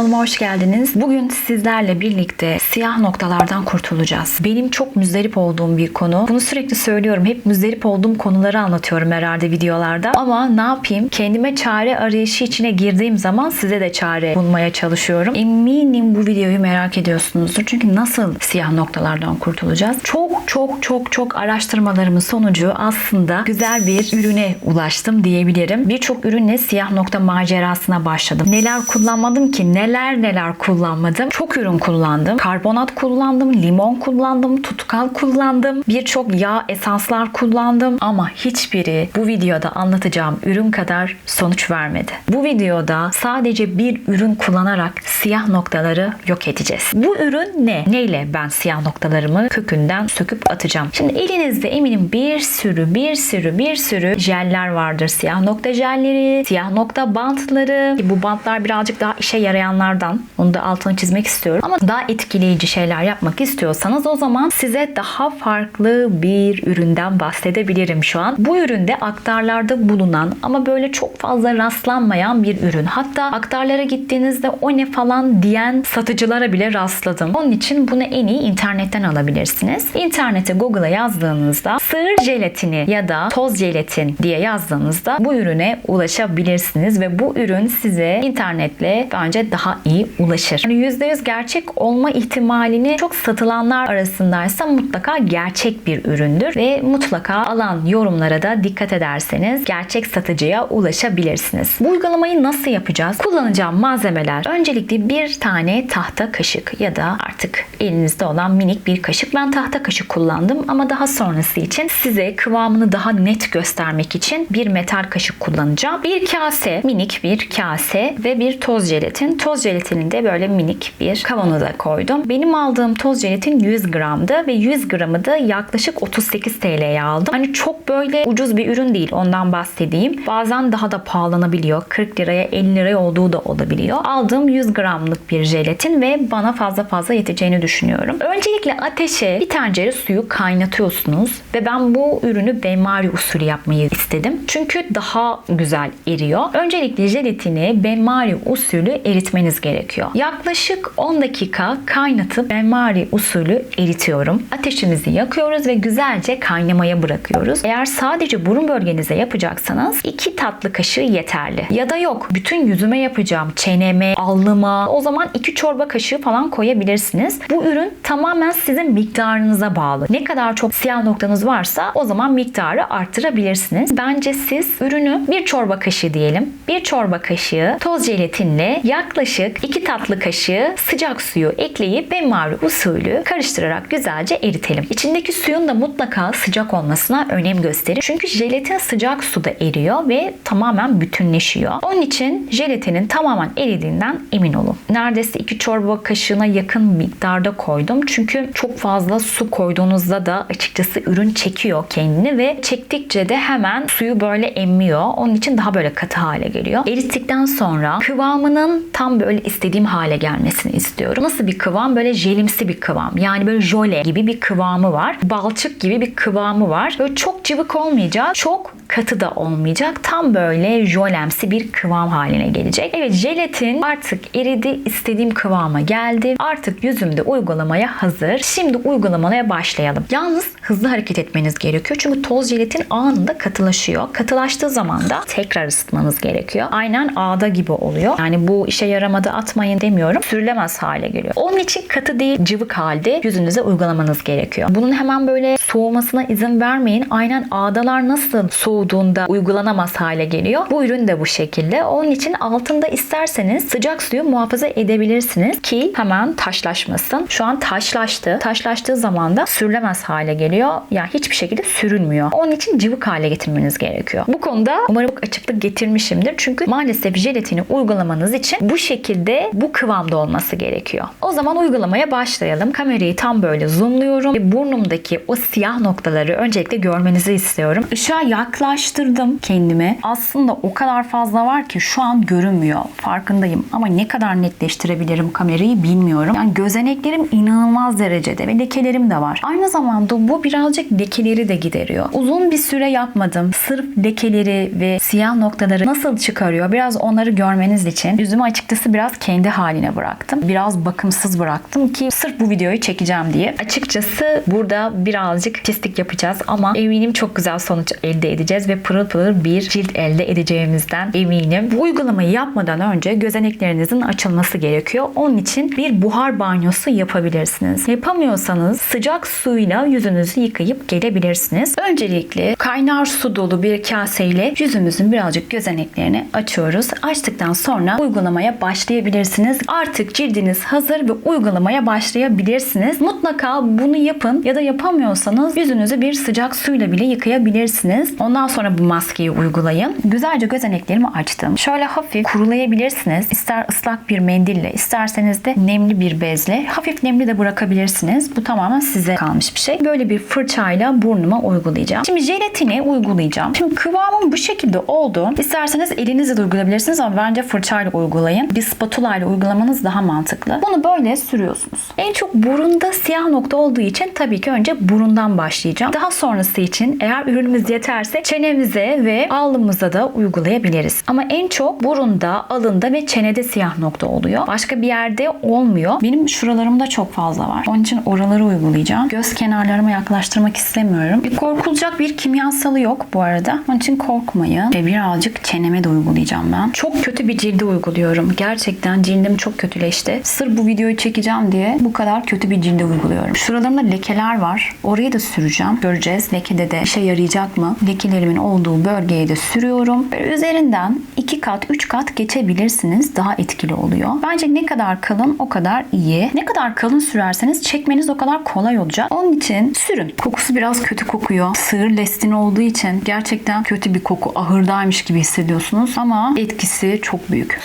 Kanalıma hoş geldiniz. Bugün sizlerle birlikte siyah noktalardan kurtulacağız. Benim çok müzdarip olduğum bir konu. Bunu sürekli söylüyorum. Hep müzdarip olduğum konuları anlatıyorum herhalde videolarda. Ama ne yapayım? Kendime çare arayışı içine girdiğim zaman size de çare bulmaya çalışıyorum. Eminim bu videoyu merak ediyorsunuzdur. Çünkü nasıl siyah noktalardan kurtulacağız? Çok çok çok çok araştırmalarımın sonucu aslında güzel bir ürüne ulaştım diyebilirim. Birçok ürünle siyah nokta macerasına başladım. Neler kullanmadım ki? Neler neler kullanmadım. Çok ürün kullandım. Karbonat kullandım, limon kullandım, tutkal kullandım. Birçok yağ esanslar kullandım ama hiçbiri bu videoda anlatacağım ürün kadar sonuç vermedi. Bu videoda sadece bir ürün kullanarak siyah noktaları yok edeceğiz. Bu ürün ne? Neyle ben siyah noktalarımı kökünden söküp atacağım? Şimdi elinizde eminim bir sürü bir sürü bir sürü jeller vardır. Siyah nokta jelleri, siyah nokta bantları. Bu bantlar birazcık daha işe yarayanlardan. Onu da altını çizmek istiyorum. Ama daha etkileyici şeyler yapmak istiyorsanız o zaman size daha farklı bir üründen bahsedebilirim şu an. Bu üründe aktarlarda bulunan ama böyle çok fazla rastlanmayan bir ürün. Hatta aktarlara gittiğinizde o ne falan diyen satıcılara bile rastladım. Onun için bunu en iyi internetten alabilirsiniz. İnternete Google'a yazdığınızda sığır jelatini ya da toz jelatin diye yazdığınızda bu ürüne ulaşabilirsiniz ve bu ürün size internetle bence daha iyi ulaşır. Yani %100 gerçek olma ihtimalini çok satılanlar arasındaysa mutlaka gerçek bir üründür ve mutlaka alan yorumlara da dikkat ederseniz gerçek satıcıya ulaşabilirsiniz. Bu uygulamayı nasıl yapacağız? Kullanacağım malzemeler öncelikle bir tane tahta kaşık ya da artık elinizde olan minik bir kaşık. Ben tahta kaşık kullandım ama daha sonrası için size kıvamını daha net göstermek için bir metal kaşık kullanacağım. Bir kase, minik bir kase ve bir toz jelatin. Toz jelatini de böyle minik bir kavanoza koydum. Benim aldığım toz jelatin 100 gramdı ve 100 gramı da yaklaşık 38 TL'ye aldım. Hani çok böyle ucuz bir ürün değil ondan bahsedeyim. Bazen daha da pahalanabiliyor. 40 liraya 50 liraya olduğu da olabiliyor. Aldığım 100 gramlık bir jelatin ve bana fazla fazla yeteceğini düşünüyorum. Öncelikle ateşe bir tencere suyu kaynatıyorsunuz ve ben bu ürünü benmari usulü yapmayı istedim. Çünkü daha güzel eriyor. Öncelikle jelatini benmari usulü eritmeniz gerekiyor. Yaklaşık 10 dakika kaynatıp benmari usulü eritiyorum. Ateşimizi yakıyoruz ve güzelce kaynamaya bırakıyoruz. Eğer sadece burun bölgenize yapacaksanız 2 tatlı kaşığı yeterli. Ya da yok bütün yüzüme yapacağım çeneme, alnıma o zaman 2 çorba kaşığı falan koyabilirsiniz. Bu ürün tamamen sizin miktarınıza bağlı. Ne kadar çok siyah noktanız varsa o zaman miktarı arttırabilirsiniz. Bence siz ürünü bir çorba kaşığı diyelim. Bir çorba kaşığı toz jelatinle yaklaşık 2 tatlı kaşığı sıcak suyu ekleyip benmari usulü karıştırarak güzelce eritelim. İçindeki suyun da mutlaka sıcak olmasına önem gösterin. Çünkü jelatin sıcak suda eriyor ve tamamen bütünleşiyor. Onun için jelatinin tamamen eridiğinden emin olun. Neredeyse 2 çorba kaşığına yakın miktarda koydum. Çünkü çok fazla su koyduğunuzda da açıkçası ürün çekiyor kendini ve çektikçe de hemen suyu böyle emmiyor. Onun için daha böyle katı hale geliyor. Erittikten sonra kıvamının tam böyle istediğim hale gelmesini istiyorum. Nasıl bir kıvam? Böyle jelimsi bir kıvam. Yani böyle jöle gibi bir kıvamı var. Balçık gibi bir kıvamı var. Böyle çok cıvık olmayacak. Çok katı da olmayacak. Tam böyle jölemsi bir kıvam haline gelecek. Evet jelatin artık eridi. istediğim kıvama geldi. Artık yüzümde uygulamaya hazır. Şimdi uygulamaya başlayalım. Yalnız hızlı hareket etmeniz gerekiyor. Çünkü toz jelatin anında katılaşıyor. Katılaştığı zaman da tekrar ısıtmanız gerekiyor. Aynen ağda gibi oluyor. Yani bu işe yaramadı atmayın demiyorum. Sürülemez hale geliyor. Onun için katı değil cıvık halde yüzünüze uygulamanız gerekiyor. Bunun hemen böyle soğumasına izin vermeyin. Aynen ağdalar nasıl soğuduğunda uygulanamaz hale geliyor. Bu ürün de bu şekilde. Onun için altında isterseniz sıcak suyu muhafaza edebilirsiniz ki hemen taşlaşmasın. Şu an taşlaştı. Taşlaştığı zaman da sürülemez hale geliyor. Yani hiçbir şekilde sürünmüyor. Onun için cıvık hale getirmeniz gerekiyor. Bu konuda umarım açıklık getirmişimdir. Çünkü maalesef jelatini uygulamanız için bu şekilde bu kıvamda olması gerekiyor. O zaman uygulamaya başlayalım. Kamerayı tam böyle zoomluyorum ve burnumdaki o siyah siyah noktaları öncelikle görmenizi istiyorum. Işığa yaklaştırdım kendimi. Aslında o kadar fazla var ki şu an görünmüyor. Farkındayım ama ne kadar netleştirebilirim kamerayı bilmiyorum. Yani gözeneklerim inanılmaz derecede ve lekelerim de var. Aynı zamanda bu birazcık lekeleri de gideriyor. Uzun bir süre yapmadım. Sırf lekeleri ve siyah noktaları nasıl çıkarıyor biraz onları görmeniz için yüzümü açıkçası biraz kendi haline bıraktım. Biraz bakımsız bıraktım ki sırf bu videoyu çekeceğim diye. Açıkçası burada birazcık pislik yapacağız ama eminim çok güzel sonuç elde edeceğiz ve pırıl pırıl bir cilt elde edeceğimizden eminim. Bu uygulamayı yapmadan önce gözeneklerinizin açılması gerekiyor. Onun için bir buhar banyosu yapabilirsiniz. Yapamıyorsanız sıcak suyla yüzünüzü yıkayıp gelebilirsiniz. Öncelikle kaynar su dolu bir kaseyle yüzümüzün birazcık gözeneklerini açıyoruz. Açtıktan sonra uygulamaya başlayabilirsiniz. Artık cildiniz hazır ve uygulamaya başlayabilirsiniz. Mutlaka bunu yapın ya da yapamıyorsanız yüzünüzü bir sıcak suyla bile yıkayabilirsiniz. Ondan sonra bu maskeyi uygulayın. Güzelce gözeneklerimi açtım. Şöyle hafif kurulayabilirsiniz. İster ıslak bir mendille, isterseniz de nemli bir bezle. Hafif nemli de bırakabilirsiniz. Bu tamamen size kalmış bir şey. Böyle bir fırçayla burnuma uygulayacağım. Şimdi jelatini uygulayacağım. Şimdi kıvamım bu şekilde oldu. İsterseniz elinizle de uygulayabilirsiniz ama bence fırçayla uygulayın. Bir spatula ile uygulamanız daha mantıklı. Bunu böyle sürüyorsunuz. En çok burunda siyah nokta olduğu için tabii ki önce burundan başlayacağım. Daha sonrası için eğer ürünümüz yeterse çenemize ve alnımıza da uygulayabiliriz. Ama en çok burunda, alında ve çenede siyah nokta oluyor. Başka bir yerde olmuyor. Benim şuralarımda çok fazla var. Onun için oraları uygulayacağım. Göz kenarlarıma yaklaştırmak istemiyorum. Bir korkulacak bir kimyasalı yok bu arada. Onun için korkmayın. Ve birazcık çeneme de uygulayacağım ben. Çok kötü bir cilde uyguluyorum. Gerçekten cildim çok kötüleşti. Sırf bu videoyu çekeceğim diye bu kadar kötü bir cilde uyguluyorum. Şuralarımda lekeler var. Oraya da süreceğim. Göreceğiz. Lekede de işe yarayacak mı? Lekelerimin olduğu bölgeye de sürüyorum. Böyle üzerinden 2 kat 3 kat geçebilirsiniz. Daha etkili oluyor. Bence ne kadar kalın o kadar iyi. Ne kadar kalın sürerseniz çekmeniz o kadar kolay olacak. Onun için sürün. Kokusu biraz kötü kokuyor. Sığır lestini olduğu için gerçekten kötü bir koku. Ahırdaymış gibi hissediyorsunuz ama etkisi çok büyük.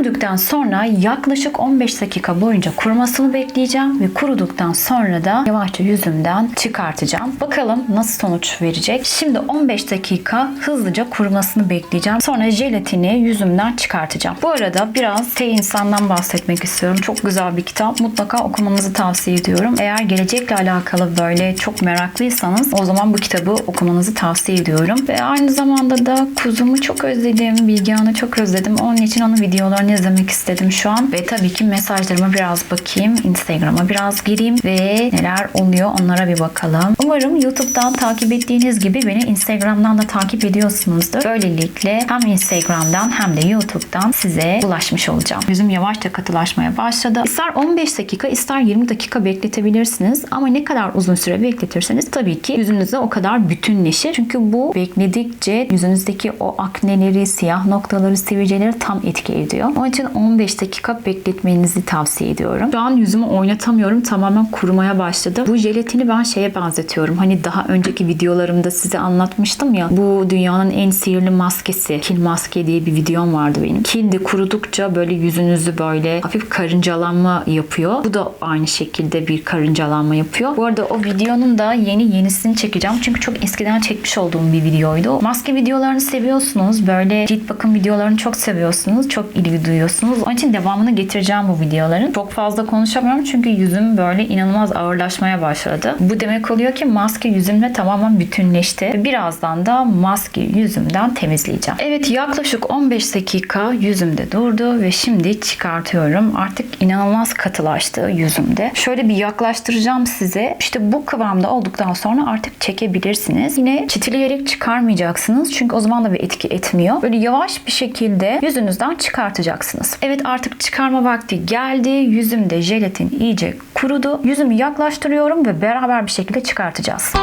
Sürdükten sonra yaklaşık 15 dakika boyunca kurumasını bekleyeceğim ve kuruduktan sonra da yavaşça yüzümden çıkartacağım. Bakalım nasıl sonuç verecek. Şimdi 15 dakika hızlıca kurumasını bekleyeceğim. Sonra jelatini yüzümden çıkartacağım. Bu arada biraz T insandan bahsetmek istiyorum. Çok güzel bir kitap. Mutlaka okumanızı tavsiye ediyorum. Eğer gelecekle alakalı böyle çok meraklıysanız o zaman bu kitabı okumanızı tavsiye ediyorum. Ve aynı zamanda da kuzumu çok özledim. Bilgehan'ı çok özledim. Onun için onun videolarını izlemek istedim şu an. Ve tabii ki mesajlarıma biraz bakayım. Instagram'a biraz gireyim ve neler oluyor onlara bir bakalım. Umarım YouTube'dan takip ettiğiniz gibi beni Instagram'dan da takip ediyorsunuzdur. Böylelikle hem Instagram'dan hem de YouTube'dan size ulaşmış olacağım. Yüzüm yavaşça katılaşmaya başladı. İster 15 dakika ister 20 dakika bekletebilirsiniz. Ama ne kadar uzun süre bekletirseniz tabii ki yüzünüzde o kadar bütünleşir. Çünkü bu bekledikçe yüzünüzdeki o akneleri, siyah noktaları, sivilceleri tam etki ediyor. Onun için 15 dakika bekletmenizi tavsiye ediyorum. Şu an yüzümü oynatamıyorum. Tamamen kurumaya başladı. Bu jelatini ben şeye benzetiyorum. Hani daha önceki videolarımda size anlatmıştım ya. Bu dünyanın en sihirli maskesi. Kil maske diye bir videom vardı benim. Kil de kurudukça böyle yüzünüzü böyle hafif karıncalanma yapıyor. Bu da aynı şekilde bir karıncalanma yapıyor. Bu arada o videonun da yeni yenisini çekeceğim. Çünkü çok eskiden çekmiş olduğum bir videoydu. Maske videolarını seviyorsunuz. Böyle cilt bakım videolarını çok seviyorsunuz. Çok ilgi duyuyorsunuz. Onun için devamını getireceğim bu videoların. Çok fazla konuşamıyorum çünkü yüzüm böyle inanılmaz ağırlaşmaya başladı. Bu demek oluyor ki maske yüzümle tamamen bütünleşti. Birazdan da maske yüzümden temizleyeceğim. Evet yaklaşık 15 dakika yüzümde durdu ve şimdi çıkartıyorum. Artık inanılmaz katılaştı yüzümde. Şöyle bir yaklaştıracağım size. İşte bu kıvamda olduktan sonra artık çekebilirsiniz. Yine çitileyerek çıkarmayacaksınız. Çünkü o zaman da bir etki etmiyor. Böyle yavaş bir şekilde yüzünüzden çıkartacaksınız. Evet artık çıkarma vakti geldi. Yüzümde jelatin iyice kurudu. Yüzümü yaklaştırıyorum ve beraber bir şekilde çıkartacağız.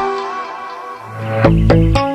Breathe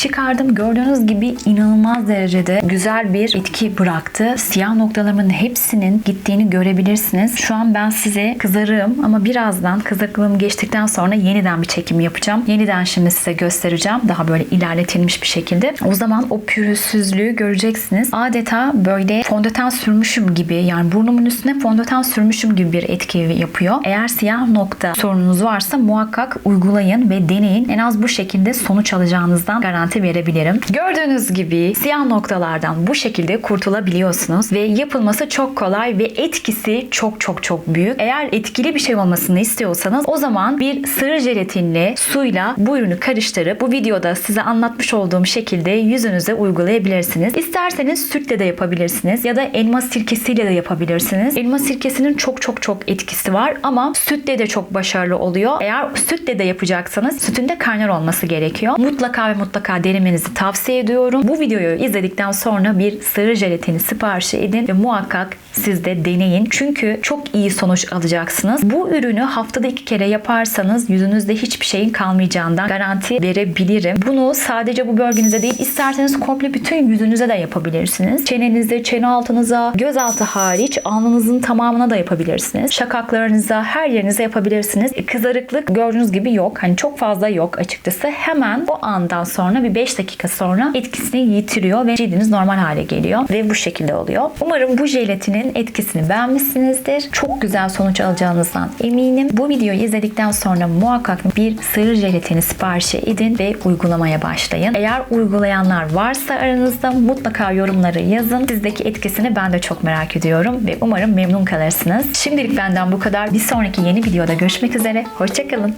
çıkardım. Gördüğünüz gibi inanılmaz derecede güzel bir etki bıraktı. Siyah noktalarımın hepsinin gittiğini görebilirsiniz. Şu an ben size kızarığım ama birazdan kızarıklığım geçtikten sonra yeniden bir çekim yapacağım. Yeniden şimdi size göstereceğim. Daha böyle ilerletilmiş bir şekilde. O zaman o pürüzsüzlüğü göreceksiniz. Adeta böyle fondöten sürmüşüm gibi yani burnumun üstüne fondöten sürmüşüm gibi bir etki yapıyor. Eğer siyah nokta sorununuz varsa muhakkak uygulayın ve deneyin. En az bu şekilde sonuç alacağınızdan garanti verebilirim. Gördüğünüz gibi siyah noktalardan bu şekilde kurtulabiliyorsunuz ve yapılması çok kolay ve etkisi çok çok çok büyük. Eğer etkili bir şey olmasını istiyorsanız o zaman bir sığır jelatinle suyla bu ürünü karıştırıp bu videoda size anlatmış olduğum şekilde yüzünüze uygulayabilirsiniz. İsterseniz sütle de yapabilirsiniz ya da elma sirkesiyle de yapabilirsiniz. Elma sirkesinin çok çok çok etkisi var ama sütle de çok başarılı oluyor. Eğer sütle de yapacaksanız sütün de kaynar olması gerekiyor. Mutlaka ve mutlaka denemenizi tavsiye ediyorum. Bu videoyu izledikten sonra bir sığır jelatini sipariş edin ve muhakkak siz de deneyin. Çünkü çok iyi sonuç alacaksınız. Bu ürünü haftada iki kere yaparsanız yüzünüzde hiçbir şeyin kalmayacağından garanti verebilirim. Bunu sadece bu bölgenize değil isterseniz komple bütün yüzünüze de yapabilirsiniz. Çenenize, çene altınıza, göz altı hariç alnınızın tamamına da yapabilirsiniz. Şakaklarınıza, her yerinize yapabilirsiniz. E, Kızarıklık gördüğünüz gibi yok. Hani çok fazla yok açıkçası. Hemen o andan sonra bir 5 dakika sonra etkisini yitiriyor ve cildiniz normal hale geliyor ve bu şekilde oluyor. Umarım bu jelatinin etkisini beğenmişsinizdir. Çok güzel sonuç alacağınızdan eminim. Bu videoyu izledikten sonra muhakkak bir sığır jelatini siparişi edin ve uygulamaya başlayın. Eğer uygulayanlar varsa aranızda mutlaka yorumları yazın. Sizdeki etkisini ben de çok merak ediyorum ve umarım memnun kalırsınız. Şimdilik benden bu kadar. Bir sonraki yeni videoda görüşmek üzere. Hoşçakalın.